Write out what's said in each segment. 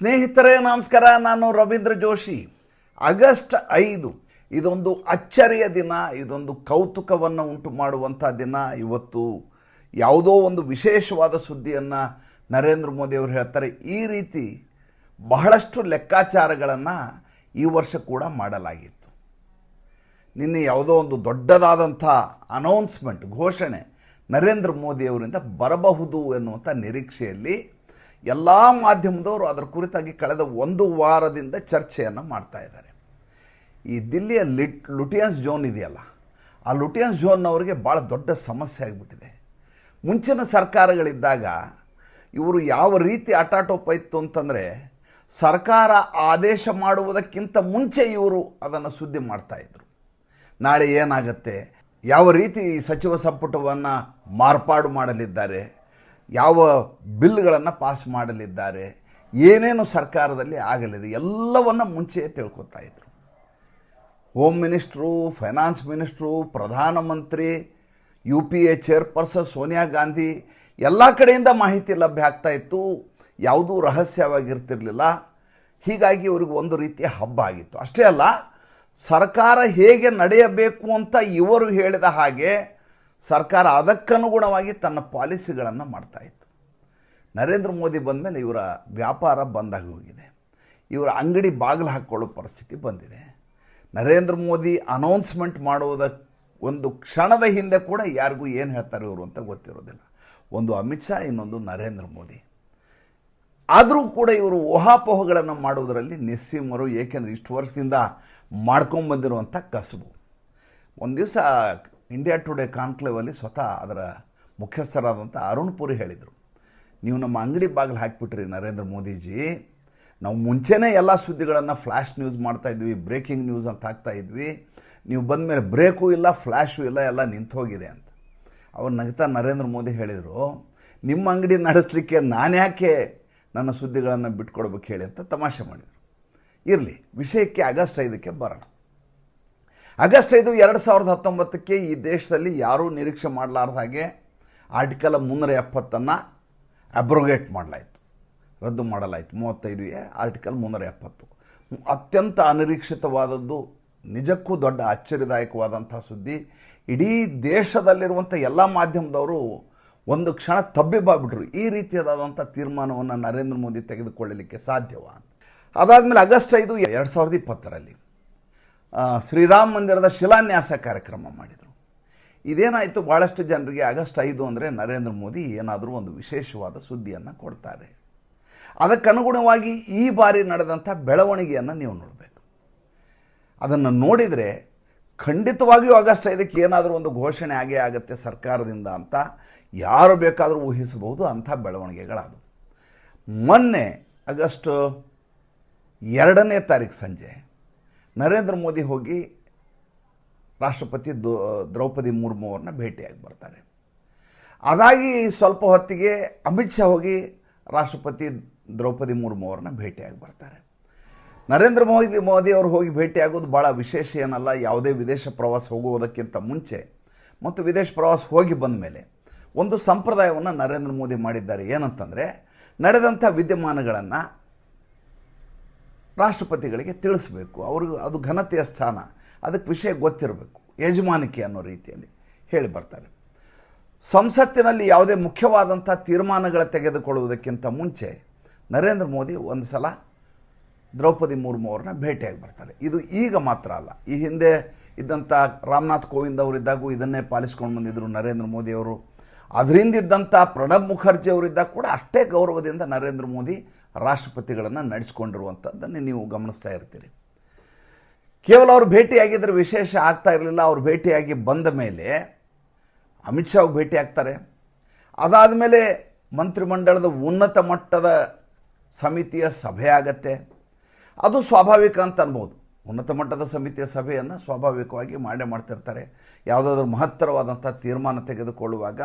ಸ್ನೇಹಿತರೇ, ನಮಸ್ಕಾರ. ನಾನು ರವೀಂದ್ರ ಜೋಶಿ. ಆಗಸ್ಟ್ ಐದು, ಇದೊಂದು ಅಚ್ಚರಿಯ ದಿನ, ಇದೊಂದು ಕೌತುಕವನ್ನು ಉಂಟು ಮಾಡುವಂಥ ದಿನ. ಇವತ್ತು ಯಾವುದೋ ಒಂದು ವಿಶೇಷವಾದ ಸುದ್ದಿಯನ್ನು ನರೇಂದ್ರ ಮೋದಿ ಅವರು ಹೇಳ್ತಾರೆ. ಈ ರೀತಿ ಬಹಳಷ್ಟು ಲೆಕ್ಕಾಚಾರಗಳನ್ನು ಈ ವರ್ಷ ಕೂಡ ಮಾಡಲಾಗಿತ್ತು. ನಿನ್ನೆ ಯಾವುದೋ ಒಂದು ದೊಡ್ಡದಾದಂಥ ಅನೌನ್ಸ್ಮೆಂಟ್, ಘೋಷಣೆ ನರೇಂದ್ರ ಮೋದಿಯವರಿಂದ ಬರಬಹುದು ಎನ್ನುವಂಥ ನಿರೀಕ್ಷೆಯಲ್ಲಿ ಎಲ್ಲ ಮಾಧ್ಯಮದವರು ಅದರ ಕುರಿತಾಗಿ ಕಳೆದ ಒಂದು ವಾರದಿಂದ ಚರ್ಚೆಯನ್ನು ಮಾಡ್ತಾ ಇದ್ದಾರೆ. ಈ ದಿಲ್ಲಿಯ ಲಿಟ್, ಲುಟಿಯನ್ಸ್ ಝೋನ್ ಇದೆಯಲ್ಲ, ಆ ಲುಟಿಯನ್ಸ್ ಝೋನ್ನವರಿಗೆ ಭಾಳ ದೊಡ್ಡ ಸಮಸ್ಯೆ ಆಗಿಬಿಟ್ಟಿದೆ. ಮುಂಚಿನ ಸರ್ಕಾರಗಳಿದ್ದಾಗ ಇವರು ಯಾವ ರೀತಿ ಅಟಾಟೋಪ ಇತ್ತು ಅಂತಂದರೆ ಸರ್ಕಾರ ಆದೇಶ ಮಾಡುವುದಕ್ಕಿಂತ ಮುಂಚೆ ಇವರು ಅದನ್ನು ಸುದ್ದಿ ಮಾಡ್ತಾಯಿದ್ರು ನಾಳೆ ಏನಾಗುತ್ತೆ, ಯಾವ ರೀತಿ ಸಚಿವ ಸಂಪುಟವನ್ನು ಮಾರ್ಪಾಡು ಮಾಡಲಿದ್ದಾರೆ ಯಾವ ಬಿಲ್ಗಳನ್ನು ಪಾಸ್ ಮಾಡಲಿದ್ದಾರೆ, ಏನೇನು ಸರ್ಕಾರದಲ್ಲಿ ಆಗಲಿದೆ, ಎಲ್ಲವನ್ನು ಮುಂಚೆಯೇ ತಿಳ್ಕೊತಾ ಇದ್ರು. ಹೋಮ್ ಮಿನಿಸ್ಟ್ರು ಫೈನಾನ್ಸ್ ಮಿನಿಸ್ಟ್ರು ಪ್ರಧಾನಮಂತ್ರಿ U P A chairperson Sonia Gandhi ಎಲ್ಲ ಕಡೆಯಿಂದ ಮಾಹಿತಿ ಲಭ್ಯ ಆಗ್ತಾ ಇತ್ತು. ಯಾವುದೂ ರಹಸ್ಯವಾಗಿರ್ತಿರಲಿಲ್ಲ. ಹೀಗಾಗಿ ಇವ್ರಿಗೆ ಒಂದು ರೀತಿಯ ಹಬ್ಬ ಆಗಿತ್ತು. ಅಷ್ಟೇ ಅಲ್ಲ, ಸರ್ಕಾರ ಹೇಗೆ ನಡೆಯಬೇಕು ಅಂತ ಇವರು ಹೇಳಿದ ಹಾಗೆ ಸರ್ಕಾರ ಅದಕ್ಕನುಗುಣವಾಗಿ ತನ್ನ ಪಾಲಿಸಿಗಳನ್ನು ಮಾಡ್ತಾ ಇತ್ತು. ನರೇಂದ್ರ ಮೋದಿ ಬಂದ ಮೇಲೆ ಇವರ ವ್ಯಾಪಾರ ಬಂದಾಗಿ ಹೋಗಿದೆ. ಇವರ ಅಂಗಡಿ ಬಾಗಿಲು ಹಾಕ್ಕೊಳ್ಳೋ ಪರಿಸ್ಥಿತಿ ಬಂದಿದೆ. ನರೇಂದ್ರ ಮೋದಿ ಅನೌನ್ಸ್ಮೆಂಟ್ ಮಾಡುವುದ ಒಂದು ಕ್ಷಣದ ಹಿಂದೆ ಕೂಡ ಯಾರಿಗೂ ಏನು ಹೇಳ್ತಾರೆ ಇವರು ಅಂತ ಗೊತ್ತಿರೋದಿಲ್ಲ. ಒಂದು ಅಮಿತ್ ಶಾ, ಇನ್ನೊಂದು ನರೇಂದ್ರ ಮೋದಿ. ಆದರೂ ಕೂಡ ಇವರು ಊಹಾಪೋಹಗಳನ್ನು ಮಾಡುವುದರಲ್ಲಿ ನಿಸ್ಸೀಮರು ಏಕೆಂದರೆ ಇಷ್ಟು ವರ್ಷದಿಂದ ಮಾಡ್ಕೊಂಬಂದಿರುವಂಥ ಕಸಬು. ಒಂದು ದಿವಸ ಇಂಡಿಯಾ ಟುಡೇ ಕಾನ್ಕ್ಲೇವಲ್ಲಿ ಸ್ವತಃ ಅದರ ಮುಖ್ಯಸ್ಥರಾದಂಥ ಅರುಣ್ ಪುರಿ ಹೇಳಿದರು. ನೀವು ನಮ್ಮ ಅಂಗಡಿ ಬಾಗಿಲು ಹಾಕಿಬಿಟ್ರಿ ನರೇಂದ್ರ ಮೋದಿಜಿ. ನಾವು ಮುಂಚೆನೇ ಎಲ್ಲ ಸುದ್ದಿಗಳನ್ನು ಫ್ಲ್ಯಾಶ್ ನ್ಯೂಸ್ ಮಾಡ್ತಾ ಇದ್ವಿ ಬ್ರೇಕಿಂಗ್ ನ್ಯೂಸ್ ಅಂತ ಹಾಕ್ತಾ ಇದ್ವಿ. ನೀವು ಬಂದ ಮೇಲೆ ಬ್ರೇಕು ಇಲ್ಲ ಫ್ಲ್ಯಾಶು ಇಲ್ಲ, ಎಲ್ಲ ನಿಂತು ಹೋಗಿದೆ ಅಂತ. ಅವ್ರು ನಗ್ತಾ ನರೇಂದ್ರ ಮೋದಿ ಹೇಳಿದರು, ನಿಮ್ಮ ಅಂಗಡಿ ನಡೆಸಲಿಕ್ಕೆ ನಾನು ಯಾಕೆ ನನ್ನ ಸುದ್ದಿಗಳನ್ನು ಬಿಟ್ಕೊಡ್ಬೇಕು ಹೇಳಿ ಅಂತ ತಮಾಷೆ ಮಾಡಿದರು. ಇರಲಿ, ವಿಷಯಕ್ಕೆ ಆಗಸ್ಟ್ ಐದಕ್ಕೆ ಬರೋಣ. ಆಗಸ್ಟ್ ಐದು ಎರಡು ಸಾವಿರದ ಹತ್ತೊಂಬತ್ತಕ್ಕೆ ಈ ದೇಶದಲ್ಲಿ ಯಾರೂ ನಿರೀಕ್ಷೆ ಮಾಡಲಾರ್ದ ಹಾಗೆ ಆರ್ಟಿಕಲ್ ಮುನ್ನೂರ ಎಪ್ಪತ್ತನ್ನು ಅಬ್ರೋಗೇಟ್ ಮಾಡಲಾಯಿತು. ರದ್ದು ಮಾಡಲಾಯಿತು. ಮೂವತ್ತೈದು ಎ ಆರ್ಟಿಕಲ್ ಮುನ್ನೂರ ಎಪ್ಪತ್ತು. ಅತ್ಯಂತ ಅನಿರೀಕ್ಷಿತವಾದದ್ದು, ನಿಜಕ್ಕೂ ದೊಡ್ಡ ಆಶ್ಚರ್ಯದಾಯಕವಾದಂಥ ಸುದ್ದಿ. ಇಡೀ ದೇಶದಲ್ಲಿರುವಂಥ ಎಲ್ಲ ಮಾಧ್ಯಮದವರು ಒಂದು ಕ್ಷಣ ತಬ್ಬಿಬ್ಬಾಗ್ಬಿಟ್ರು ಈ ರೀತಿಯಾದಂಥ ತೀರ್ಮಾನವನ್ನು ನರೇಂದ್ರ ಮೋದಿ ತೆಗೆದುಕೊಳ್ಳಲಿಕ್ಕೆ ಸಾಧ್ಯವ ಅದಾದಮೇಲೆ ಆಗಸ್ಟ್ ಐದು ಎರಡು ಸಾವಿರದ ಇಪ್ಪತ್ತರಲ್ಲಿ ಶ್ರೀರಾಮ ಮಂದಿರದ ಶಿಲಾನ್ಯಾಸ ಕಾರ್ಯಕ್ರಮ ಮಾಡಿದರು. ಇದೇನಾಯಿತು? ಭಾಳಷ್ಟು ಜನರಿಗೆ ಆಗಸ್ಟ್ ಐದು ಅಂದರೆ ನರೇಂದ್ರ ಮೋದಿ ಏನಾದರೂ ಒಂದು ವಿಶೇಷವಾದ ಸುದ್ದಿಯನ್ನು ಕೊಡ್ತಾರೆ. ಅದಕ್ಕನುಗುಣವಾಗಿ ಈ ಬಾರಿ ನಡೆದಂಥ ಬೆಳವಣಿಗೆಯನ್ನು ನೀವು ನೋಡಬೇಕು. ಅದನ್ನು ನೋಡಿದರೆ ಖಂಡಿತವಾಗಿಯೂ ಆಗಸ್ಟ್ ಐದಕ್ಕೆ ಏನಾದರೂ ಒಂದು ಘೋಷಣೆ ಆಗೇ ಆಗುತ್ತೆ ಸರ್ಕಾರದಿಂದ ಅಂತ ಯಾರು ಬೇಕಾದರೂ ಊಹಿಸಬಹುದು, ಅಂಥ ಬೆಳವಣಿಗೆಗಳಾದವು. ಮೊನ್ನೆ ಆಗಸ್ಟ್ ಎರಡನೇ ತಾರೀಕು ಸಂಜೆ ನರೇಂದ್ರ ಮೋದಿ ಹೋಗಿ ರಾಷ್ಟ್ರಪತಿ ದ್ರೌ, ದ್ರೌಪದಿ ಮುರ್ಮು ಅವ್ರನ್ನ ಭೇಟಿಯಾಗಿ ಬರ್ತಾರೆ. ಅದಾಗಿ ಸ್ವಲ್ಪ ಹೊತ್ತಿಗೆ ಅಮಿತ್ ಶಾ ಹೋಗಿ ರಾಷ್ಟ್ರಪತಿ ದ್ರೌಪದಿ ಮುರ್ಮು ಅವ್ರನ್ನ ಭೇಟಿಯಾಗಿ ಬರ್ತಾರೆ. ನರೇಂದ್ರ ಮೋದಿ ಮೋದಿ ಅವರು ಹೋಗಿ ಭೇಟಿಯಾಗೋದು ಭಾಳ ವಿಶೇಷ ಏನಲ್ಲ, ಯಾವುದೇ ವಿದೇಶ ಪ್ರವಾಸ ಹೋಗುವುದಕ್ಕಿಂತ ಮುಂಚೆ ಮತ್ತು ವಿದೇಶ ಪ್ರವಾಸ ಹೋಗಿ ಬಂದ ಮೇಲೆ ಒಂದು ಸಂಪ್ರದಾಯವನ್ನು ನರೇಂದ್ರ ಮೋದಿ ಮಾಡಿದ್ದಾರೆ. ಏನಂತಂದರೆ, ನಡೆದಂಥ ವಿದ್ಯಮಾನಗಳನ್ನು ರಾಷ್ಟ್ರಪತಿಗಳಿಗೆ ತಿಳಿಸ್ಬೇಕು. ಅವ್ರಿಗೆ ಅದು ಘನತೆಯ ಸ್ಥಾನ. ಅದಕ್ಕೆ ವಿಷಯ ಗೊತ್ತಿರಬೇಕು. ಯಜಮಾನಿಕೆ ಅನ್ನೋ ರೀತಿಯಲ್ಲಿ ಹೇಳಿ ಬರ್ತಾರೆ. ಸಂಸತ್ತಿನಲ್ಲಿ ಯಾವುದೇ ಮುಖ್ಯವಾದಂಥ ತೀರ್ಮಾನಗಳ ತೆಗೆದುಕೊಳ್ಳುವುದಕ್ಕಿಂತ ಮುಂಚೆ ನರೇಂದ್ರ ಮೋದಿ ಒಂದು ಸಲ ದ್ರೌಪದಿ ಮುರ್ಮು ಅವ್ರನ್ನ ಭೇಟಿಯಾಗಿ ಬರ್ತಾರೆ. ಇದು ಈಗ ಮಾತ್ರ ಅಲ್ಲ. ಈ ಹಿಂದೆ ಇದ್ದಂಥ ರಾಮನಾಥ್ ಕೋವಿಂದ್ ಅವರಿದ್ದಾಗೂ ಇದನ್ನೇ ಪಾಲಿಸ್ಕೊಂಡು ಬಂದಿದ್ದರು ನರೇಂದ್ರ ಮೋದಿ ಅವರು. ಅದರಿಂದಿದ್ದಂಥ ಪ್ರಣಬ್ ಮುಖರ್ಜಿ ಅವರಿದ್ದಾಗ ಕೂಡ ಅಷ್ಟೇ ಗೌರವದಿಂದ ನರೇಂದ್ರ ಮೋದಿ ರಾಷ್ಟ್ರಪತಿಗಳನ್ನು ನಡೆಸ್ಕೊಂಡಿರುವಂಥದ್ದನ್ನು ನೀವು ಗಮನಿಸ್ತಾ ಇರ್ತೀರಿ. ಕೇವಲ ಅವರು ಭೇಟಿಯಾಗಿದ್ದರೆ ವಿಶೇಷ ಆಗ್ತಾ ಇರಲಿಲ್ಲ, ಅವ್ರು ಭೇಟಿಯಾಗಿ ಬಂದ ಮೇಲೆ ಅಮಿತ್ ಶಾ ಭೇಟಿ ಆಗ್ತಾರೆ. ಅದಾದ ಮೇಲೆ ಮಂತ್ರಿಮಂಡಲದ ಉನ್ನತ ಮಟ್ಟದ ಸಮಿತಿಯ ಸಭೆ ಆಗತ್ತೆ. ಅದು ಸ್ವಾಭಾವಿಕ ಅಂತ ಅನ್ಬೋದು. ಉನ್ನತ ಮಟ್ಟದ ಸಮಿತಿಯ ಸಭೆಯನ್ನು ಸ್ವಾಭಾವಿಕವಾಗಿ ಮಾಡೇ ಮಾಡ್ತಿರ್ತಾರೆ. ಯಾವುದಾದ್ರೂ ಮಹತ್ತರವಾದಂಥ ತೀರ್ಮಾನ ತೆಗೆದುಕೊಳ್ಳುವಾಗ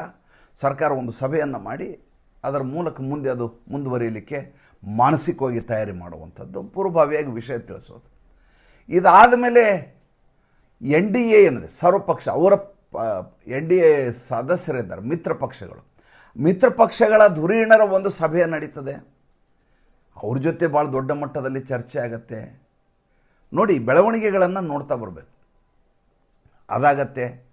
ಸರ್ಕಾರ ಒಂದು ಸಭೆಯನ್ನು ಮಾಡಿ ಅದರ ಮೂಲಕ ಮುಂದೆ ಅದು ಮುಂದುವರಿಯಲಿಕ್ಕೆ ಮಾನಸಿಕವಾಗಿ ತಯಾರಿ ಮಾಡುವಂಥದ್ದು ಪೂರ್ವಭಾವಿಯಾಗಿ ವಿಷಯ ತಿಳಿಸೋದು. ಇದಾದ ಮೇಲೆ ಎನ್ ಡಿ ಎ ಏನಿದೆ, ಸರ್ವಪಕ್ಷ, ಅವರ ಎನ್ ಡಿ ಎ ಸದಸ್ಯರಿದ್ದಾರೆ, ಮಿತ್ರ ಪಕ್ಷಗಳು. ಮಿತ್ರ ಪಕ್ಷಗಳ ಧುರೀಣರ ಒಂದು ಸಭೆ ನಡೀತದೆ. ಅವ್ರ ಜೊತೆ ಭಾಳ ದೊಡ್ಡ ಮಟ್ಟದಲ್ಲಿ ಚರ್ಚೆ ಆಗತ್ತೆ. ನೋಡಿ, ಬೆಳವಣಿಗೆಗಳನ್ನು ನೋಡ್ತಾ ಬರಬೇಕು. ಅದಾಗತ್ತೆ.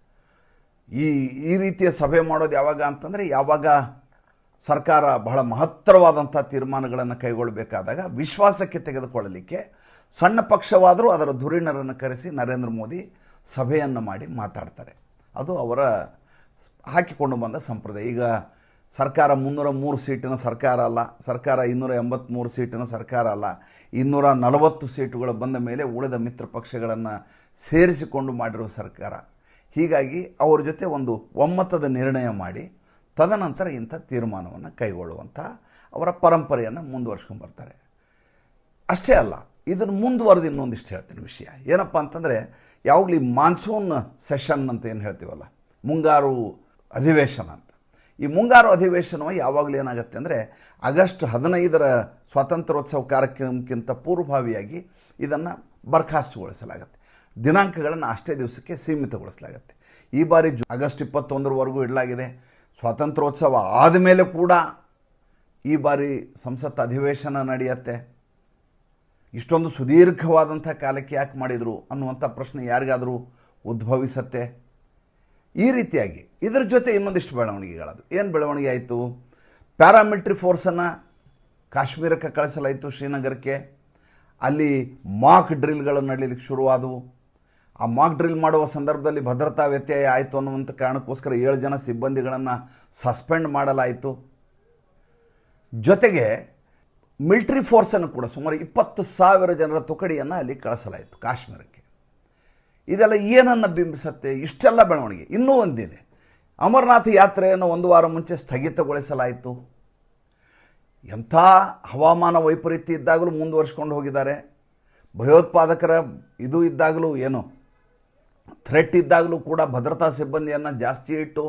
ಈ ಈ ರೀತಿಯ ಸಭೆ ಮಾಡೋದು ಯಾವಾಗ ಅಂತಂದರೆ, ಯಾವಾಗ ಸರ್ಕಾರ ಬಹಳ ಮಹತ್ತರವಾದಂಥ ತೀರ್ಮಾನಗಳನ್ನು ಕೈಗೊಳ್ಳಬೇಕಾದಾಗ ವಿಶ್ವಾಸಕ್ಕೆ ತೆಗೆದುಕೊಳ್ಳಲಿಕ್ಕೆ ಸಣ್ಣ ಪಕ್ಷವಾದರೂ ಅದರ ಧುರೀಣರನ್ನು ಕರೆಸಿ ನರೇಂದ್ರ ಮೋದಿ ಸಭೆಯನ್ನು ಮಾಡಿ ಮಾತಾಡ್ತಾರೆ. ಅದು ಅವರ ಹಾಕಿಕೊಂಡು ಬಂದ ಸಂಪ್ರದಾಯ. ಈಗ ಸರ್ಕಾರ ಮುನ್ನೂರ ಮೂರು ಸೀಟಿನ ಸರ್ಕಾರ ಅಲ್ಲ, ಸರ್ಕಾರ ಇನ್ನೂರ ಎಂಬತ್ತ್ಮೂರು ಸೀಟಿನ ಸರ್ಕಾರ ಅಲ್ಲ, ಇನ್ನೂರ ನಲವತ್ತು ಸೀಟುಗಳು ಬಂದ ಮೇಲೆ ಉಳಿದ ಮಿತ್ರ ಪಕ್ಷಗಳನ್ನು ಸೇರಿಸಿಕೊಂಡು ಮಾಡಿರುವ ಸರ್ಕಾರ. ಹೀಗಾಗಿ ಅವರ ಜೊತೆ ಒಂದು ಒಮ್ಮತದ ನಿರ್ಣಯ ಮಾಡಿ ತದನಂತರ ಇಂಥ ತೀರ್ಮಾನವನ್ನು ಕೈಗೊಳ್ಳುವಂಥ ಅವರ ಪರಂಪರೆಯನ್ನು ಮುಂದುವರ್ಸ್ಕೊಂಡು ಬರ್ತಾರೆ. ಅಷ್ಟೇ ಅಲ್ಲ, ಇದನ್ನು ಮುಂದುವರೆದು ಇನ್ನೊಂದಿಷ್ಟು ಹೇಳ್ತೀನಿ ವಿಷಯ. ಏನಪ್ಪ ಅಂತಂದರೆ ಯಾವಾಗಲೂ ಈ ಮಾನ್ಸೂನ್ ಸೆಷನ್ ಅಂತ ಏನು ಹೇಳ್ತೀವಲ್ಲ, ಮುಂಗಾರು ಅಧಿವೇಶನ ಅಂತ. ಈ ಮುಂಗಾರು ಅಧಿವೇಶನ ಯಾವಾಗಲೂ ಏನಾಗುತ್ತೆ ಅಂದರೆ, ಆಗಸ್ಟ್ ಹದಿನೈದರ ಸ್ವಾತಂತ್ರ್ಯೋತ್ಸವ ಕಾರ್ಯಕ್ರಮಕ್ಕಿಂತ ಪೂರ್ವಭಾವಿಯಾಗಿ ಇದನ್ನು ಬರ್ಖಾಸ್ತುಗೊಳಿಸಲಾಗುತ್ತೆ. ದಿನಾಂಕಗಳನ್ನು ಅಷ್ಟೇ ದಿವಸಕ್ಕೆ ಸೀಮಿತಗೊಳಿಸಲಾಗುತ್ತೆ. ಈ ಬಾರಿ ಜು, ಆಗಸ್ಟ್ ಇಪ್ಪತ್ತೊಂದರವರೆಗೂ ಇಡಲಾಗಿದೆ. ಸ್ವಾತಂತ್ರ್ಯೋತ್ಸವ ಆದಮೇಲೆ ಕೂಡ ಈ ಬಾರಿ ಸಂಸತ್ ಅಧಿವೇಶನ ನಡೆಯುತ್ತೆ. ಇಷ್ಟೊಂದು ಸುದೀರ್ಘವಾದಂಥ ಕಾಲಕ್ಕೆ ಯಾಕೆ ಮಾಡಿದರು ಅನ್ನುವಂಥ ಪ್ರಶ್ನೆ ಯಾರಿಗಾದರೂ ಉದ್ಭವಿಸತ್ತೆ. ಈ ರೀತಿಯಾಗಿ ಇದರ ಜೊತೆ ಇನ್ನೊಂದಿಷ್ಟು ಬೆಳವಣಿಗೆಗಳದು ಏನು ಬೆಳವಣಿಗೆ ಆಯಿತು? ಪ್ಯಾರಾಮಿಲಿಟ್ರಿ ಫೋರ್ಸನ್ನು ಕಾಶ್ಮೀರಕ್ಕೆ ಕಳಿಸಲಾಯಿತು ಶ್ರೀನಗರಕ್ಕೆ. ಅಲ್ಲಿ ಮಾಕ್ ಡ್ರಿಲ್ಗಳು ನಡೀಲಿಕ್ಕೆ ಶುರುವಾದವು. ಆ ಮಾಕ್ ಡ್ರಿಲ್ ಮಾಡುವ ಸಂದರ್ಭದಲ್ಲಿ ಭದ್ರತಾ ವ್ಯತ್ಯಯ ಆಯಿತು ಅನ್ನುವಂಥ ಕಾರಣಕ್ಕೋಸ್ಕರ ಏಳು ಜನ ಸಿಬ್ಬಂದಿಗಳನ್ನು ಸಸ್ಪೆಂಡ್ ಮಾಡಲಾಯಿತು. ಜೊತೆಗೆ ಮಿಲ್ಟ್ರಿ ಫೋರ್ಸನ್ನು ಕೂಡ ಸುಮಾರು ಇಪ್ಪತ್ತು ಸಾವಿರ ಜನರ ತುಕಡಿಯನ್ನು ಅಲ್ಲಿ ಕಳಿಸಲಾಯಿತು ಕಾಶ್ಮೀರಕ್ಕೆ. ಇದೆಲ್ಲ ಏನನ್ನು ಬಿಂಬಿಸುತ್ತೆ? ಇಷ್ಟೆಲ್ಲ ಬೆಳವಣಿಗೆ. ಇನ್ನೂ ಒಂದಿದೆ. ಅಮರನಾಥ ಯಾತ್ರೆಯನ್ನು ಒಂದು ವಾರ ಮುಂಚೆ ಸ್ಥಗಿತಗೊಳಿಸಲಾಯಿತು. ಎಂಥ ಹವಾಮಾನ ವೈಪರೀತ್ಯ ಇದ್ದಾಗಲೂ ಮುಂದುವರ್ಸ್ಕೊಂಡು ಹೋಗಿದ್ದಾರೆ. ಭಯೋತ್ಪಾದಕರ ಇದು ಇದ್ದಾಗಲೂ ಏನು ಥ್ರೆಟ್ ಇದ್ದಾಗಲೂ ಕೂಡ ಭದ್ರತಾ ಸಿಬ್ಬಂದಿಯನ್ನು ಜಾಸ್ತಿ ಇಟ್ಟು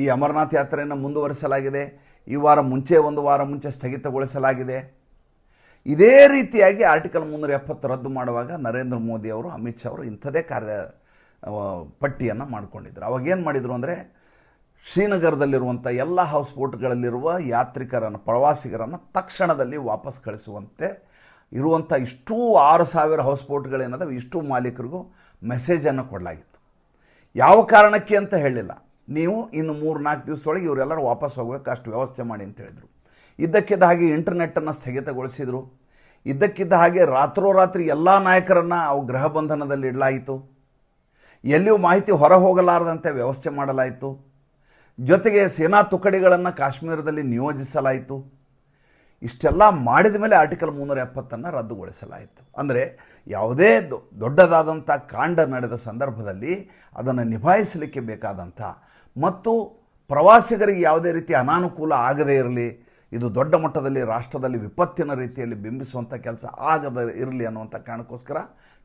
ಈ ಅಮರನಾಥ್ ಯಾತ್ರೆಯನ್ನು ಮುಂದುವರಿಸಲಾಗಿದೆ. ಈ ವಾರ ಮುಂಚೆ, ಒಂದು ವಾರ ಮುಂಚೆ ಸ್ಥಗಿತಗೊಳಿಸಲಾಗಿದೆ. ಇದೇ ರೀತಿಯಾಗಿ ಆರ್ಟಿಕಲ್ ಮುನ್ನೂರ ಎಪ್ಪತ್ತು ರದ್ದು ಮಾಡುವಾಗ ನರೇಂದ್ರ ಮೋದಿ ಅವರು, ಅಮಿತ್ ಶಾ ಅವರು ಇಂಥದೇ ಕಾರ್ಯ ಪಟ್ಟಿಯನ್ನು ಮಾಡಿಕೊಂಡಿದ್ರು. ಅವಾಗ ಏನು ಮಾಡಿದರು ಅಂದರೆ ಶ್ರೀನಗರದಲ್ಲಿರುವಂಥ ಎಲ್ಲ ಹೌಸ್ ಬೋಟ್ಗಳಲ್ಲಿರುವ ಯಾತ್ರಿಕರನ್ನು, ಪ್ರವಾಸಿಗರನ್ನು ತಕ್ಷಣದಲ್ಲಿ ವಾಪಸ್ ಕಳಿಸುವಂತೆ ಇರುವಂಥ ಇಷ್ಟೂ ಆರು ಸಾವಿರ ಹೌಸ್ ಬೋಟ್ಗಳೇನದಾವೆ ಇಷ್ಟು ಮಾಲೀಕರಿಗೂ ಮೆಸೇಜನ್ನು ಕೊಡಲಾಗಿತ್ತು. ಯಾವ ಕಾರಣಕ್ಕೆ ಅಂತ ಹೇಳಿಲ್ಲ. ನೀವು ಇನ್ನು ಮೂರು ನಾಲ್ಕು ದಿವಸದೊಳಗೆ ಇವರೆಲ್ಲರೂ ವಾಪಸ್ ಹೋಗ್ಬೇಕು, ಅಷ್ಟು ವ್ಯವಸ್ಥೆ ಮಾಡಿ ಅಂತ ಹೇಳಿದರು. ಇದ್ದಕ್ಕಿದ್ದ ಹಾಗೆ ಇಂಟರ್ನೆಟ್ಟನ್ನು ಸ್ಥಗಿತಗೊಳಿಸಿದರು. ಇದ್ದಕ್ಕಿದ್ದ ಹಾಗೆ ರಾತ್ರೋರಾತ್ರಿ ಎಲ್ಲ ನಾಯಕರನ್ನು ಅವು ಗೃಹ ಬಂಧನದಲ್ಲಿ ಇಡಲಾಯಿತು. ಎಲ್ಲಿಯೂ ಮಾಹಿತಿ ಹೊರ ಹೋಗಲಾರದಂತೆ ವ್ಯವಸ್ಥೆ ಮಾಡಲಾಯಿತು. ಜೊತೆಗೆ ಸೇನಾ ತುಕಡಿಗಳನ್ನು ಕಾಶ್ಮೀರದಲ್ಲಿ ನಿಯೋಜಿಸಲಾಯಿತು. ಇಷ್ಟೆಲ್ಲ ಮಾಡಿದ ಮೇಲೆ ಆರ್ಟಿಕಲ್ ಮುನ್ನೂರ ಎಪ್ಪತ್ತನ್ನು ರದ್ದುಗೊಳಿಸಲಾಯಿತು. ಅಂದರೆ ಯಾವುದೇ ದೊಡ್ಡದಾದಂಥ ಕಾಂಡ ನಡೆದ ಸಂದರ್ಭದಲ್ಲಿ ಅದನ್ನು ನಿಭಾಯಿಸಲಿಕ್ಕೆ ಬೇಕಾದಂಥ ಮತ್ತು ಪ್ರವಾಸಿಗರಿಗೆ ಯಾವುದೇ ರೀತಿ ಅನಾನುಕೂಲ ಆಗದೇ ಇರಲಿ, ಇದು ದೊಡ್ಡ ಮಟ್ಟದಲ್ಲಿ ರಾಷ್ಟ್ರದಲ್ಲಿ ವಿಪತ್ತಿನ ರೀತಿಯಲ್ಲಿ ಬಿಂಬಿಸುವಂಥ ಕೆಲಸ ಆಗದ ಇರಲಿ ಅನ್ನುವಂಥ ಕಾರಣಕ್ಕೋಸ್ಕರ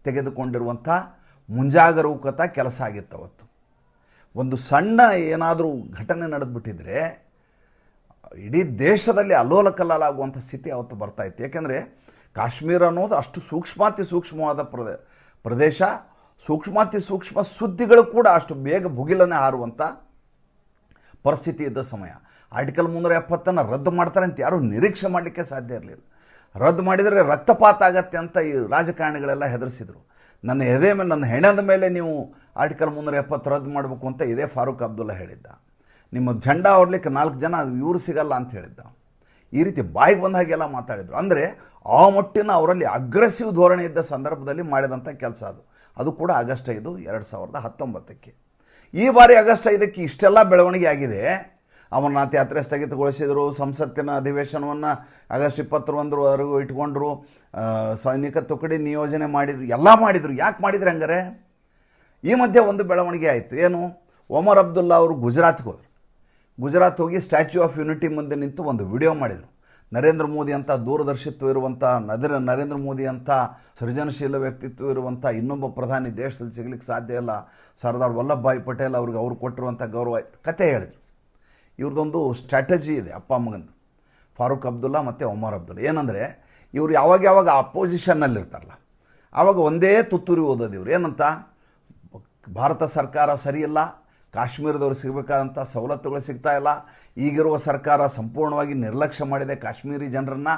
ತೆಗೆದುಕೊಂಡಿರುವಂಥ ಮುಂಜಾಗರೂಕತಾ ಕೆಲಸ ಆಗಿತ್ತು ಅವತ್ತು. ಒಂದು ಸಣ್ಣ ಏನಾದರೂ ಘಟನೆ ನಡೆದ್ಬಿಟ್ಟಿದ್ರೆ ಇಡೀ ದೇಶದಲ್ಲಿ ಅಲ್ಲೋಲ ಕಲ್ಲಲಾಗುವಂಥ ಸ್ಥಿತಿ ಅವತ್ತು ಬರ್ತಾ ಇತ್ತು. ಯಾಕೆಂದರೆ ಕಾಶ್ಮೀರ ಅನ್ನೋದು ಅಷ್ಟು ಸೂಕ್ಷ್ಮಾತಿ ಸೂಕ್ಷ್ಮವಾದ ಪ್ರದೇ, ಪ್ರದೇಶ. ಸೂಕ್ಷ್ಮಾತಿ ಸೂಕ್ಷ್ಮ ಸುದ್ದಿಗಳು ಕೂಡ ಅಷ್ಟು ಬೇಗ ಭುಗಿಲನೆ ಹಾರುವಂಥ ಪರಿಸ್ಥಿತಿ ಇದ್ದ ಸಮಯ. ಆರ್ಟಿಕಲ್ ಮುನ್ನೂರ ಎಪ್ಪತ್ತನ್ನು ರದ್ದು ಮಾಡ್ತಾರೆ ಅಂತ ಯಾರೂ ನಿರೀಕ್ಷೆ ಮಾಡಲಿಕ್ಕೆ ಸಾಧ್ಯ ಇರಲಿಲ್ಲ. ರದ್ದು ಮಾಡಿದರೆ ರಕ್ತಪಾತ ಆಗತ್ತೆ ಅಂತ ಈ ರಾಜಕಾರಣಿಗಳೆಲ್ಲ ಹೆದರಿಸಿದರು. ನನ್ನ ಎದೆ ಮೇಲೆ, ನನ್ನ ಹೆಣದ ಮೇಲೆ ನೀವು ಆರ್ಟಿಕಲ್ ಮುನ್ನೂರ ಎಪ್ಪತ್ತು ರದ್ದು ಮಾಡಬೇಕು ಅಂತ ಇದೇ ಫಾರೂಕ್ ಅಬ್ದುಲ್ಲಾ ಹೇಳಿದ್ದ. ನಿಮ್ಮ ಜಂಡ ಹೊಡ್ಲಿಕ್ಕೆ ನಾಲ್ಕು ಜನ ಇವರು ಸಿಗಲ್ಲ ಅಂತ ಹೇಳಿದ್ದ. ಈ ರೀತಿ ಬಾಯಿಗೆ ಬಂದ ಹಾಗೆಲ್ಲ ಮಾತಾಡಿದರು. ಅಂದರೆ ಆ ಮಟ್ಟಿನ ಅವರಲ್ಲಿ ಅಗ್ರೆಸಿವ್ ಧೋರಣೆ ಇದ್ದ ಸಂದರ್ಭದಲ್ಲಿ ಮಾಡಿದಂಥ ಕೆಲಸ ಅದು. ಅದು ಕೂಡ ಆಗಸ್ಟ್ ಐದು, ಎರಡು ಸಾವಿರದ ಹತ್ತೊಂಬತ್ತಕ್ಕೆ. ಈ ಬಾರಿ ಆಗಸ್ಟ್ ಐದಕ್ಕೆ ಇಷ್ಟೆಲ್ಲ ಬೆಳವಣಿಗೆ ಆಗಿದೆ. ಅಮರನಾಥ್ ಯಾತ್ರೆ ಸ್ಥಗಿತಗೊಳಿಸಿದರು, ಸಂಸತ್ತಿನ ಅಧಿವೇಶನವನ್ನು ಆಗಸ್ಟ್ ಇಪ್ಪತ್ತೊಂದರವರೆಗೂ ಇಟ್ಕೊಂಡ್ರು ಸೈನಿಕ ತುಕಡಿ ನಿಯೋಜನೆ ಮಾಡಿದರು, ಎಲ್ಲ ಮಾಡಿದರು. ಯಾಕೆ ಮಾಡಿದ್ರು ಹಂಗಾರೆ ಈ ಮಧ್ಯೆ ಒಂದು ಬೆಳವಣಿಗೆ ಆಯಿತು. ಏನು? ಒಮರ್ ಅಬ್ದುಲ್ಲಾ ಅವರು ಗುಜರಾತ್ಗೆ ಹೋದರು. ಗುಜರಾತ್ ಹೋಗಿ ಸ್ಟ್ಯಾಚ್ಯೂ ಆಫ್ ಯುನಿಟಿ ಮುಂದೆ ನಿಂತು ಒಂದು ವಿಡಿಯೋ ಮಾಡಿದರು. ನರೇಂದ್ರ ಮೋದಿ ಅಂತ ದೂರದರ್ಶಿತ್ವ ಇರುವಂಥ ನದರ ನರೇಂದ್ರ ಮೋದಿ ಅಂತ ಸೃಜನಶೀಲ ವ್ಯಕ್ತಿತ್ವ ಇರುವಂಥ ಇನ್ನೊಬ್ಬ ಪ್ರಧಾನಿ ದೇಶದಲ್ಲಿ ಸಿಗ್ಲಿಕ್ಕೆ ಸಾಧ್ಯ ಇಲ್ಲ. ಸರ್ದಾರ್ ವಲ್ಲಭಭಾಯಿ ಪಟೇಲ್ ಅವ್ರಿಗೆ ಅವ್ರು ಕೊಟ್ಟಿರುವಂಥ ಗೌರವ ಕತೆ ಹೇಳಿದರು. ಇವ್ರದ್ದೊಂದು ಸ್ಟ್ರಾಟಜಿ ಇದೆ ಅಪ್ಪ ಮಗಂದು ಫಾರೂಕ್ ಅಬ್ದುಲ್ಲಾ ಮತ್ತು ಒಮರ್ ಅಬ್ದುಲ್ಲಾ. ಏನಂದರೆ, ಇವರು ಯಾವಾಗ ಯಾವಾಗ ಅಪೋಸಿಷನ್ನಲ್ಲಿರ್ತಾರಲ್ಲ ಆವಾಗ ಒಂದೇ ತುತ್ತೂರಿ ಓದೋದು ಇವ್ರು. ಏನಂತ, ಭಾರತ ಸರ್ಕಾರ ಸರಿಯಿಲ್ಲ ಕಾಶ್ಮೀರದವ್ರು ಸಿಗಬೇಕಾದಂಥ ಸವಲತ್ತುಗಳು ಸಿಗ್ತಾ ಇಲ್ಲ. ಈಗಿರುವ ಸರ್ಕಾರ ಸಂಪೂರ್ಣವಾಗಿ ನಿರ್ಲಕ್ಷ್ಯ ಮಾಡಿದೆ ಕಾಶ್ಮೀರಿ ಜನರನ್ನು.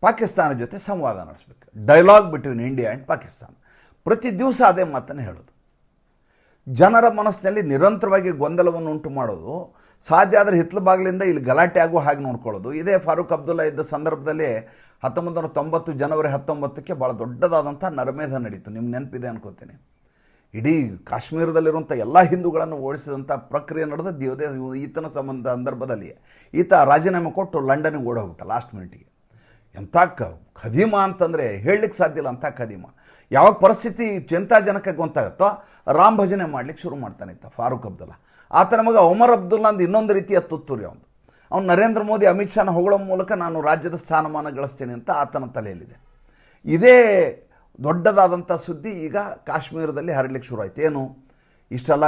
ಪಾಕಿಸ್ತಾನ ಜೊತೆ ಸಂವಾದ ನಡೆಸಬೇಕು. Dialogue between India and Pakistan ಪ್ರತಿ ದಿವಸ ಅದೇ ಮಾತನ್ನು ಹೇಳೋದು. ಜನರ ಮನಸ್ಸಿನಲ್ಲಿ ನಿರಂತರವಾಗಿ ಗೊಂದಲವನ್ನು ಉಂಟು ಮಾಡೋದು. ಸಾಧ್ಯ ಆದರೆ ಹಿತ್ಲ ಬಾಗಿಲಿಂದ ಇಲ್ಲಿ ಗಲಾಟೆ ಆಗೋ ಹಾಗೆ ನೋಡ್ಕೊಳ್ಳೋದು. ಇದೇ ಫಾರೂಕ್ ಅಬ್ದುಲ್ಲಾ ಇದ್ದ ಸಂದರ್ಭದಲ್ಲಿ ಹತ್ತೊಂಬತ್ತು ನೂರ ತೊಂಬತ್ತು ಜನವರಿ ಹತ್ತೊಂಬತ್ತಕ್ಕೆ ಭಾಳ ದೊಡ್ಡದಾದಂಥ ನರಮೇಧ ನಡೀತು. ನಿಮ್ಗೆ ನೆನಪಿದೆ ಅನ್ಕೋತೀನಿ. ಇಡೀ ಕಾಶ್ಮೀರದಲ್ಲಿರುವಂಥ ಎಲ್ಲ ಹಿಂದೂಗಳನ್ನು ಓಡಿಸಿದಂಥ ಪ್ರಕ್ರಿಯೆ ನಡೆದ ದೇವದೇ ಈತನ ಸಂಬಂಧ ಸಂದರ್ಭದಲ್ಲಿ ಈತ ರಾಜೀನಾಮೆ ಕೊಟ್ಟು ಲಂಡನ್ಗೆ ಓಡೋಗ್ಬಿಟ್ಟ ಲಾಸ್ಟ್ ಮಿನಿಟಿಗೆ. ಎಂಥ ಕ ಖದೀಮ ಅಂತಂದರೆ ಹೇಳಲಿಕ್ಕೆ ಸಾಧ್ಯ ಇಲ್ಲ ಅಂಥ ಖದೀಮ. ಯಾವಾಗ ಪರಿಸ್ಥಿತಿ ಚಿಂತಾಜನಕ ಗೊತ್ತಾಗುತ್ತೋ ರಾಮ್ ಭಜನೆ ಮಾಡ್ಲಿಕ್ಕೆ ಶುರು ಮಾಡ್ತಾನೆ ಇತ್ತ ಫಾರೂಕ್ ಅಬ್ದುಲ್ಲಾ. ಆತನ ಮಗ ಒಮರ್ ಅಬ್ದುಲ್ಲಾ ಅಂದ್ ಇನ್ನೊಂದು ರೀತಿಯ ತುತ್ತೂರಿ ಅವನು. ಅವ್ನು ನರೇಂದ್ರ ಮೋದಿ, ಅಮಿತ್ ಶಾನ ಹೊಗಳೋ ಮೂಲಕ ನಾನು ರಾಜ್ಯದ ಸ್ಥಾನಮಾನ ಗಳಿಸ್ತೇನೆ ಅಂತ ಆತನ ತಲೆಯಲ್ಲಿದೆ. ಇದೇ ದೊಡ್ಡದಾದಂಥ ಸುದ್ದಿ ಈಗ ಕಾಶ್ಮೀರದಲ್ಲಿ ಹರಡಲಿಕ್ಕೆ ಶುರು ಆಯ್ತು. ಏನು? ಇಷ್ಟೆಲ್ಲ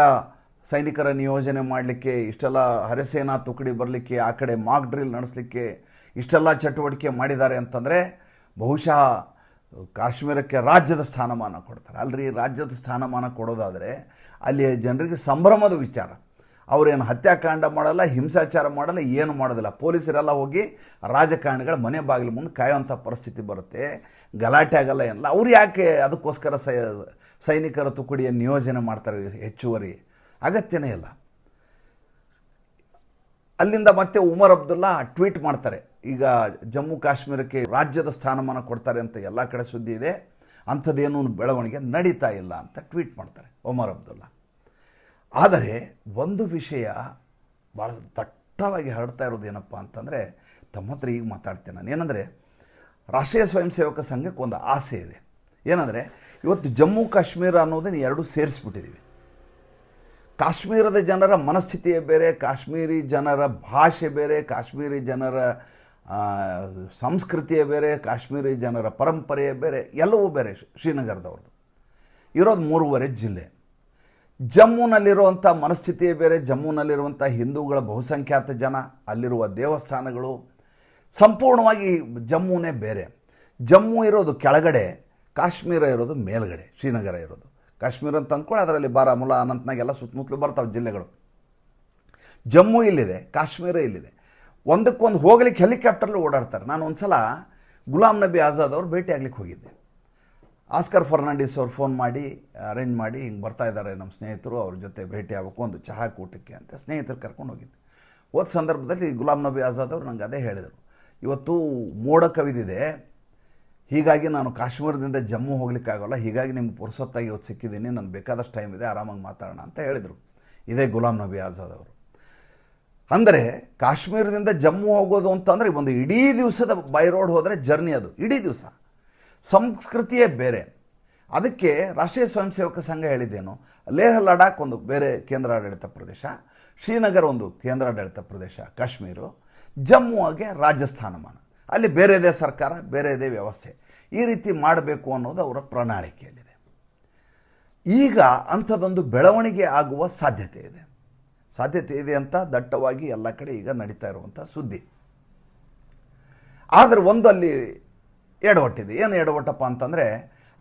ಸೈನಿಕರ ನಿಯೋಜನೆ ಮಾಡಲಿಕ್ಕೆ, ಇಷ್ಟೆಲ್ಲ ಹರಸೇನಾ ತುಕಡಿ ಬರಲಿಕ್ಕೆ, ಆ ಕಡೆ ಮಾಕ್ ಡ್ರಿಲ್ ನಡೆಸಲಿಕ್ಕೆ ಇಷ್ಟೆಲ್ಲ ಚಟುವಟಿಕೆ ಮಾಡಿದ್ದಾರೆ ಅಂತಂದರೆ ಬಹುಶಃ ಕಾಶ್ಮೀರಕ್ಕೆ ರಾಜ್ಯದ ಸ್ಥಾನಮಾನ ಕೊಡ್ತಾರೆ. ಅಲ್ರಿ, ರಾಜ್ಯದ ಸ್ಥಾನಮಾನ ಕೊಡೋದಾದರೆ ಅಲ್ಲಿ ಜನರಿಗೆ ಸಂಭ್ರಮದ ವಿಚಾರ. ಅವರೇನು ಹತ್ಯಾಕಾಂಡ ಮಾಡಲ್ಲ, ಹಿಂಸಾಚಾರ ಮಾಡಲ್ಲ, ಏನು ಮಾಡೋದಿಲ್ಲ. ಪೊಲೀಸರೆಲ್ಲ ಹೋಗಿ ರಾಜಕಾರಣಿಗಳ ಮನೆ ಬಾಗಿಲು ಮುಂದೆ ಕಾಯುವಂಥ ಪರಿಸ್ಥಿತಿ ಬರುತ್ತೆ. ಗಲಾಟೆ ಆಗಲ್ಲ ಏನಲ್ಲ. ಅವ್ರು ಯಾಕೆ ಅದಕ್ಕೋಸ್ಕರ ಸೈ, ಸೈನಿಕರ ತುಕಡಿಯ ನಿಯೋಜನೆ ಮಾಡ್ತಾರೆ ಹೆಚ್ಚುವರಿ? ಅಗತ್ಯನೇ ಇಲ್ಲ. ಅಲ್ಲಿಂದ ಮತ್ತೆ ಉಮರ್ ಅಬ್ದುಲ್ಲಾ ಟ್ವೀಟ್ ಮಾಡ್ತಾರೆ. ಈಗ ಜಮ್ಮು ಕಾಶ್ಮೀರಕ್ಕೆ ರಾಜ್ಯದ ಸ್ಥಾನಮಾನ ಕೊಡ್ತಾರೆ ಅಂತ ಎಲ್ಲ ಕಡೆ ಸುದ್ದಿ ಇದೆ. ಅಂಥದ್ದೇನು ಬೆಳವಣಿಗೆ ನಡೀತಾ ಇಲ್ಲ ಅಂತ ಟ್ವೀಟ್ ಮಾಡ್ತಾರೆ ಉಮರ್ ಅಬ್ದುಲ್ಲಾ. ಆದರೆ ಒಂದು ವಿಷಯ ಭಾಳ ದಟ್ಟವಾಗಿ ಹರಡ್ತಾ ಇರೋದು ಏನಪ್ಪ ಅಂತಂದರೆ ತಮ್ಮ ಹತ್ರ ಈಗ ಮಾತಾಡ್ತೇನೆ ನಾನು. ಏನಂದರೆ ರಾಷ್ಟ್ರೀಯ ಸ್ವಯಂ ಸೇವಕ ಸಂಘಕ್ಕೆ ಒಂದು ಆಸೆ ಇದೆ. ಏನಂದರೆ ಇವತ್ತು ಜಮ್ಮು ಕಾಶ್ಮೀರ ಅನ್ನೋದನ್ನು ಎರಡೂ ಸೇರಿಸ್ಬಿಟ್ಟಿದ್ದೀವಿ ಕಾಶ್ಮೀರದ ಜನರ ಮನಸ್ಥಿತಿಯೇ ಬೇರೆ, ಕಾಶ್ಮೀರಿ ಜನರ ಭಾಷೆ ಬೇರೆ, ಕಾಶ್ಮೀರಿ ಜನರ ಸಂಸ್ಕೃತಿಯೇ ಬೇರೆ, ಕಾಶ್ಮೀರಿ ಜನರ ಪರಂಪರೆಯೇ ಬೇರೆ, ಎಲ್ಲವೂ ಬೇರೆ ಶ್ರೀನಗರದವ್ರದ್ದು. ಇರೋದು ಮೂರುವರೆ ಜಿಲ್ಲೆ. ಜಮ್ಮುನಲ್ಲಿರುವಂಥ ಮನಸ್ಥಿತಿಯೇ ಬೇರೆ, ಜಮ್ಮುನಲ್ಲಿರುವಂಥ ಹಿಂದೂಗಳ ಬಹುಸಂಖ್ಯಾತ ಜನ, ಅಲ್ಲಿರುವ ದೇವಸ್ಥಾನಗಳು ಸಂಪೂರ್ಣವಾಗಿ ಜಮ್ಮುನೇ ಬೇರೆ. ಜಮ್ಮು ಇರೋದು ಕೆಳಗಡೆ, ಕಾಶ್ಮೀರ ಇರೋದು ಮೇಲ್ಗಡೆ, ಶ್ರೀನಗರ ಇರೋದು. ಕಾಶ್ಮೀರ ಅಂತ ಅಂದ್ಕೊಳ್ಳಿ ಅದರಲ್ಲಿ ಬಾರಾಮುಲ್ಲಾ ಅನಂತನಾಗ್ ಎಲ್ಲ ಸುತ್ತಮುತ್ತಲು ಬರ್ತಾವೆ ಜಿಲ್ಲೆಗಳು. ಜಮ್ಮು ಇಲ್ಲಿದೆ, ಕಾಶ್ಮೀರ ಇಲ್ಲಿದೆ. ಒಂದಕ್ಕೊಂದು ಹೋಗ್ಲಿಕ್ಕೆ ಹೆಲಿಕಾಪ್ಟರ್ಲಿ ಓಡಾಡ್ತಾರೆ. ನಾನು ಒಂದು ಸಲ ಗುಲಾಮ್ ನಬಿ ಆಜಾದ್ ಅವ್ರು ಭೇಟಿ ಆಗ್ಲಿಕ್ಕೆ ಹೋಗಿದ್ದೆ. ಆಸ್ಕರ್ ಫರ್ನಾಂಡಿಸ್ ಅವ್ರು ಫೋನ್ ಮಾಡಿ, ಅರೇಂಜ್ ಮಾಡಿ, ಹಿಂಗೆ ಬರ್ತಾ ಇದ್ದಾರೆ ನಮ್ಮ ಸ್ನೇಹಿತರು, ಅವ್ರ ಜೊತೆ ಭೇಟಿ ಆಗಬೇಕು ಒಂದು ಚಹಾ ಕೂಟಕ್ಕೆ ಅಂತ ಸ್ನೇಹಿತರು ಕರ್ಕೊಂಡು ಹೋಗಿದ್ದೆ ಹೋದ ಸಂದರ್ಭದಲ್ಲಿ ಗುಲಾಮ್ ನಬಿ ಆಜಾದ್ ಅವರು ನಂಗೆ ಅದೇ ಹೇಳಿದರು. ಇವತ್ತು ಮೋಡ ಕವಿದಿದೆ, ಹೀಗಾಗಿ ನಾನು ಕಾಶ್ಮೀರದಿಂದ ಜಮ್ಮು ಹೋಗ್ಲಿಕ್ಕಾಗಲ್ಲ ಹೀಗಾಗಿ ನಿಮ್ಗೆ ಪುರುಸೊತ್ತಾಗಿ ಇವತ್ತು ಸಿಕ್ಕಿದ್ದೀನಿ ನಾನು ಬೇಕಾದಷ್ಟು ಟೈಮ್ ಇದೆ, ಆರಾಮಾಗಿ ಮಾತಾಡೋಣ ಅಂತ ಹೇಳಿದರು. ಇದೇ ಗುಲಾಮ್ ನಬಿ ಆಜಾದ್ ಅವರು. ಅಂದರೆ ಕಾಶ್ಮೀರದಿಂದ ಜಮ್ಮು ಹೋಗೋದು ಅಂತಂದರೆ, ಒಂದು ಇಡೀ ದಿವಸದ ಬೈ ರೋಡ್ ಹೋದರೆ ಜರ್ನಿ ಅದು, ಇಡೀ ದಿವಸ. ಸಂಸ್ಕೃತಿಯೇ ಬೇರೆ. ಅದಕ್ಕೆ ರಾಷ್ಟ್ರೀಯ ಸ್ವಯಂ ಸೇವಕ ಸಂಘ ಹೇಳಿದ್ದೇನು, ಲೇಹ್ ಲಡಾಖ್ ಒಂದು ಬೇರೆ ಕೇಂದ್ರಾಡಳಿತ ಪ್ರದೇಶ, ಶ್ರೀನಗರ ಒಂದು ಕೇಂದ್ರಾಡಳಿತ ಪ್ರದೇಶ, ಕಾಶ್ಮೀರು ಜಮ್ಮು ರಾಜ್ಯ ಸ್ಥಾನಮಾನ ಅಲ್ಲಿ ಬೇರೆದೇ ಸರ್ಕಾರ, ಬೇರೆದೇ ವ್ಯವಸ್ಥೆ. ಈ ರೀತಿ ಮಾಡಬೇಕು ಅನ್ನೋದು ಅವರ ಪ್ರಣಾಳಿಕೆಯಲ್ಲಿದೆ. ಈಗ ಅಂಥದ್ದೊಂದು ಬೆಳವಣಿಗೆ ಆಗುವ ಸಾಧ್ಯತೆ ಇದೆ. ಸಾಧ್ಯತೆ ಇದೆ ಅಂತ ದಟ್ಟವಾಗಿ ಎಲ್ಲ ಕಡೆ ಈಗ ನಡೀತಾ ಇರುವಂಥ ಸುದ್ದಿ. ಆದರೆ ಒಂದು ಅಲ್ಲಿ ಎಡವಟ್ಟಿದೆ ಏನು ಎಡವಟ್ಟಪ್ಪ ಅಂತಂದರೆ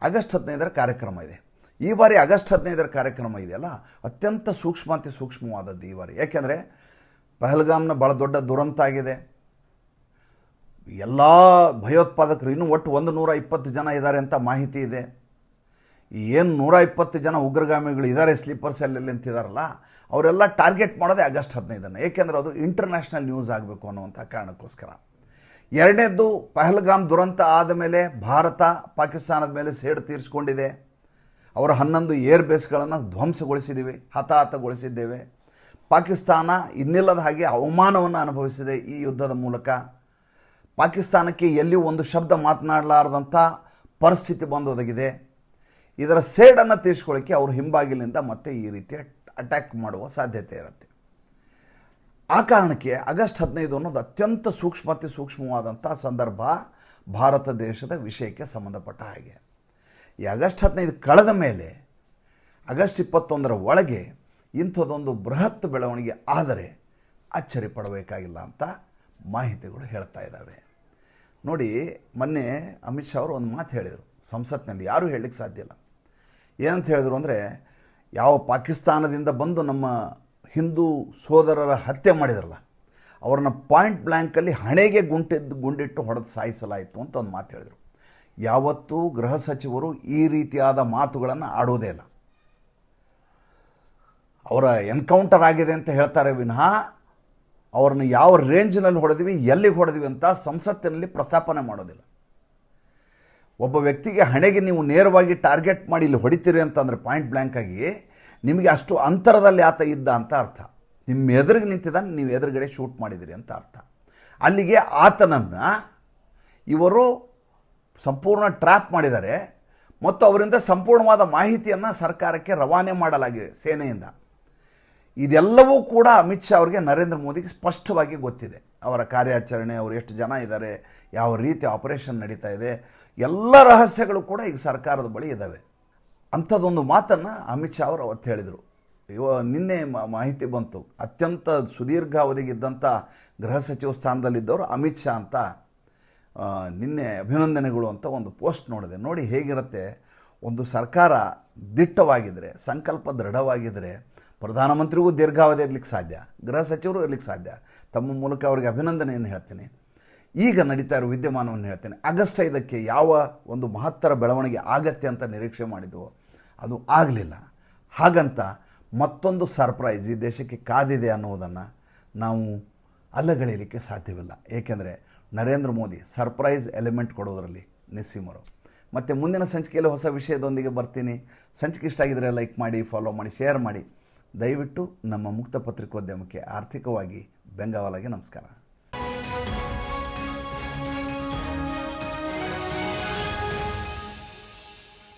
ಆಗಸ್ಟ್ ಹದಿನೈದರ ಕಾರ್ಯಕ್ರಮ ಇದೆ. ಈ ಬಾರಿ ಆಗಸ್ಟ್ ಹದಿನೈದರ ಕಾರ್ಯಕ್ರಮ ಇದೆಯಲ್ಲ? ಅತ್ಯಂತ ಸೂಕ್ಷ್ಮ ಅತಿ ಸೂಕ್ಷ್ಮವಾದದ್ದು ಈ ಬಾರಿ. ಯಾಕೆಂದರೆ ಪಹಲ್ಗಾಮ್ನ ಭಾಳ ದೊಡ್ಡ ದುರಂತ ಆಗಿದೆ. ಎಲ್ಲ ಭಯೋತ್ಪಾದಕರು ಇನ್ನೂ ಒಟ್ಟು ಒಂದು ನೂರ ಇಪ್ಪತ್ತು ಜನ ಇದ್ದಾರೆ ಅಂತ ಮಾಹಿತಿ ಇದೆ. ಏನು ನೂರ ಇಪ್ಪತ್ತು ಜನ ಉಗ್ರಗಾಮಿಗಳು ಇದ್ದಾರೆ ಸ್ಲೀಪರ್ ಸೆಲ್ಲಲ್ಲಿ ಅಂತಿದಾರಲ್ಲ, ಅವರೆಲ್ಲ ಟಾರ್ಗೆಟ್ ಮಾಡೋದೇ ಆಗಸ್ಟ್ ಹದಿನೈದನ್ನು. ಏಕೆಂದರೆ ಅದು ಇಂಟರ್ನ್ಯಾಷನಲ್ ನ್ಯೂಸ್ ಆಗಬೇಕು ಅನ್ನುವಂಥ ಕಾರಣಕ್ಕೋಸ್ಕರ. ಎರಡನೇದ್ದು ಪಹಲ್ಗಾಮ್ ದುರಂತ ಆದ ಮೇಲೆ ಭಾರತ ಪಾಕಿಸ್ತಾನದ ಮೇಲೆ ಸೇಡು ತೀರಿಸ್ಕೊಂಡಿದೆ. ಅವರ ಹನ್ನೊಂದು ಏರ್ ಬೇಸ್ಗಳನ್ನು ಧ್ವಂಸಗೊಳಿಸಿದ್ದೀವಿ ಹತಾಹತಗೊಳಿಸಿದ್ದೇವೆ. ಪಾಕಿಸ್ತಾನ ಇನ್ನಿಲ್ಲದ ಹಾಗೆ ಅವಮಾನವನ್ನು ಅನುಭವಿಸಿದೆ ಈ ಯುದ್ಧದ ಮೂಲಕ. ಪಾಕಿಸ್ತಾನಕ್ಕೆ ಎಲ್ಲಿ ಒಂದು ಶಬ್ದ ಮಾತನಾಡಲಾರದಂಥ ಪರಿಸ್ಥಿತಿ ಬಂದು ಒದಗಿದೆ ಇದರ ಸೇಡನ್ನು ತೀರಿಸ್ಕೊಳ್ಳೋಕ್ಕೆ ಅವರು ಹಿಂಬಾಗಿಲಿಂದ ಮತ್ತೆ ಈ ರೀತಿ ಅಟ್ಯಾಕ್ ಮಾಡುವ ಸಾಧ್ಯತೆ ಇರುತ್ತೆ. ಆ ಕಾರಣಕ್ಕೆ ಆಗಸ್ಟ್ ಹದಿನೈದು ಅನ್ನೋದು ಅತ್ಯಂತ ಸೂಕ್ಷ್ಮತೆ ಸೂಕ್ಷ್ಮವಾದಂಥ ಸಂದರ್ಭ ಭಾರತ ದೇಶದ ವಿಷಯಕ್ಕೆ ಸಂಬಂಧಪಟ್ಟ ಹಾಗೆ. ಈ ಆಗಸ್ಟ್ ಹದಿನೈದು ಕಳೆದ ಮೇಲೆ, ಆಗಸ್ಟ್ ಇಪ್ಪತ್ತೊಂದರ ಒಳಗೆ ಇಂಥದ್ದೊಂದು ಬೃಹತ್ ಬೆಳವಣಿಗೆ ಆದರೆ ಅಚ್ಚರಿ ಪಡಬೇಕಾಗಿಲ್ಲ ಅಂತ ಮಾಹಿತಿಗಳು ಹೇಳ್ತಾ ಇದ್ದಾವೆ. ನೋಡಿ, ಮೊನ್ನೆ ಅಮಿತ್ ಶಾ ಅವರು ಒಂದು ಮಾತು ಹೇಳಿದರು. ಸಂಸತ್ನಲ್ಲಿ ಯಾರೂ ಹೇಳಲಿಕ್ಕೆ ಸಾಧ್ಯ ಇಲ್ಲ. ಏನಂತ ಹೇಳಿದ್ರು ಅಂದರೆ, ಯಾವ ಪಾಕಿಸ್ತಾನದಿಂದ ಬಂದು ನಮ್ಮ ಹಿಂದೂ ಸೋದರರ ಹತ್ಯೆ ಮಾಡಿದ್ರಲ್ಲ, ಅವ್ರನ್ನ ಪಾಯಿಂಟ್ ಬ್ಲ್ಯಾಂಕಲ್ಲಿ ಹಣೆಗೆ ಗುಂಟೆದ್ದು ಗುಂಡಿಟ್ಟು ಹೊಡೆದು ಸಾಯಿಸಲಾಯಿತು ಅಂತ ಒಂದು ಮಾತು ಹೇಳಿದರು. ಯಾವತ್ತೂ ಗೃಹ ಸಚಿವರು ಈ ರೀತಿಯಾದ ಮಾತುಗಳನ್ನು ಆಡೋದೇ ಇಲ್ಲ. ಅವರ ಎನ್ಕೌಂಟರ್ ಆಗಿದೆ ಅಂತ ಹೇಳ್ತಾರೆ ವಿನಃ ಅವ್ರನ್ನ ಯಾವ ರೇಂಜ್ನಲ್ಲಿ ಹೊಡೆದ್ವಿ, ಎಲ್ಲಿಗೆ ಹೊಡೆದ್ವಿ ಅಂತ ಸಂಸತ್ತಿನಲ್ಲಿ ಪ್ರಸ್ತಾಪನೆ ಮಾಡೋದಿಲ್ಲ. ಒಬ್ಬ ವ್ಯಕ್ತಿಗೆ ಹಣೆಗೆ ನೀವು ನೇರವಾಗಿ ಟಾರ್ಗೆಟ್ ಮಾಡಿ ಇಲ್ಲಿ ಹೊಡಿತೀರಿ ಅಂತಂದರೆ ಪಾಯಿಂಟ್ ಬ್ಲ್ಯಾಂಕ್ ಆಗಿ ನಿಮಗೆ ಅಷ್ಟು ಅಂತರದಲ್ಲಿ ಆತ ಇದ್ದ ಅಂತ ಅರ್ಥ. ನಿಮ್ಮ ಎದುರಿಗೆ ನಿಂತಿದ್ದಾನೆ, ನೀವು ಎದುರುಗಡೆ ಶೂಟ್ ಮಾಡಿದಿರಿ ಅಂತ ಅರ್ಥ. ಅಲ್ಲಿಗೆ ಆತನನ್ನು ಇವರು ಸಂಪೂರ್ಣ ಟ್ರ್ಯಾಪ್ ಮಾಡಿದ್ದಾರೆ ಮತ್ತು ಅವರಿಂದ ಸಂಪೂರ್ಣವಾದ ಮಾಹಿತಿಯನ್ನು ಸರ್ಕಾರಕ್ಕೆ ರವಾನೆ ಮಾಡಲಾಗಿದೆ ಸೇನೆಯಿಂದ. ಇದೆಲ್ಲವೂ ಕೂಡ ಅಮಿತ್ ಶಾ ಅವರಿಗೆ ನರೇಂದ್ರ ಮೋದಿಗೆ ಸ್ಪಷ್ಟವಾಗಿ ಗೊತ್ತಿದೆ. ಅವರ ಕಾರ್ಯಾಚರಣೆ, ಅವರು ಎಷ್ಟು ಜನ ಇದ್ದಾರೆ, ಯಾವ ರೀತಿ ಆಪರೇಷನ್ ನಡೀತಾ ಇದೆ, ಎಲ್ಲ ರಹಸ್ಯಗಳು ಕೂಡ ಈಗ ಸರ್ಕಾರದ ಬಳಿ ಇದ್ದಾವೆ. ಅಂಥದ್ದೊಂದು ಮಾತನ್ನು ಅಮಿತ್ ಶಾ ಅವರು ಅವತ್ತು ಹೇಳಿದರು. ಇವ ನಿನ್ನೆ ಮಾಹಿತಿ ಬಂತು. ಅತ್ಯಂತ ಸುದೀರ್ಘ ಅವಧಿಗಿದ್ದಂಥ ಗೃಹ ಸಚಿವ ಸ್ಥಾನದಲ್ಲಿದ್ದವರು ಅಮಿತ್ ಶಾ ಅಂತ ನಿನ್ನೆ ಅಭಿನಂದನೆಗಳು ಅಂತ ಒಂದು ಪೋಸ್ಟ್ ನೋಡಿದೆ. ನೋಡಿ ಹೇಗಿರುತ್ತೆ, ಒಂದು ಸರ್ಕಾರ ದಿಟ್ಟವಾಗಿದ್ದರೆ ಸಂಕಲ್ಪ ದೃಢವಾಗಿದ್ದರೆ ಪ್ರಧಾನಮಂತ್ರಿಗೂ ದೀರ್ಘಾವಧಿ ಇರಲಿಕ್ಕೆ ಸಾಧ್ಯ, ಗೃಹ ಸಚಿವರು ಇರಲಿಕ್ಕೆ ಸಾಧ್ಯ. ತಮ್ಮ ಮೂಲಕ ಅವರಿಗೆ ಅಭಿನಂದನೆಯನ್ನು ಹೇಳ್ತೀನಿ. ಈಗ ನಡೀತಾ ಇರೋ ವಿದ್ಯಮಾನವನ್ನು ಹೇಳ್ತೇನೆ. ಆಗಸ್ಟ್ ಐದಕ್ಕೆ ಯಾವ ಒಂದು ಮಹತ್ತರ ಬೆಳವಣಿಗೆ ಆಗತ್ತೆ ಅಂತ ನಿರೀಕ್ಷೆ ಮಾಡಿದ್ವು, ಅದು ಆಗಲಿಲ್ಲ. ಹಾಗಂತ ಮತ್ತೊಂದು ಸರ್ಪ್ರೈಸ್ ಈ ದೇಶಕ್ಕೆ ಕಾದಿದೆ ಅನ್ನೋದನ್ನು ನಾವು ಅಲ್ಲಗಳಿಲಿಕ್ಕೆ ಸಾಧ್ಯವಿಲ್ಲ. ಏಕೆಂದರೆ ನರೇಂದ್ರ ಮೋದಿ ಸರ್ಪ್ರೈಸ್ ಎಲಿಮೆಂಟ್ ಕೊಡೋದರಲ್ಲಿ ನಿಸ್ಸೀಮರು. ಮತ್ತು ಮುಂದಿನ ಸಂಚಿಕೆಯಲ್ಲಿ ಹೊಸ ವಿಷಯದೊಂದಿಗೆ ಬರ್ತೀನಿ. ಸಂಚಿಕೆ ಇಷ್ಟ ಆಗಿದರೆ ಲೈಕ್ ಮಾಡಿ, ಫಾಲೋ ಮಾಡಿ, ಶೇರ್ ಮಾಡಿ. ದಯವಿಟ್ಟು ನಮ್ಮ ಮುಕ್ತ ಪತ್ರಿಕೋದ್ಯಮಕ್ಕೆ ಆರ್ಥಿಕವಾಗಿ ಬೆಂಗಾವಲಾಗಿ ನಮಸ್ಕಾರ.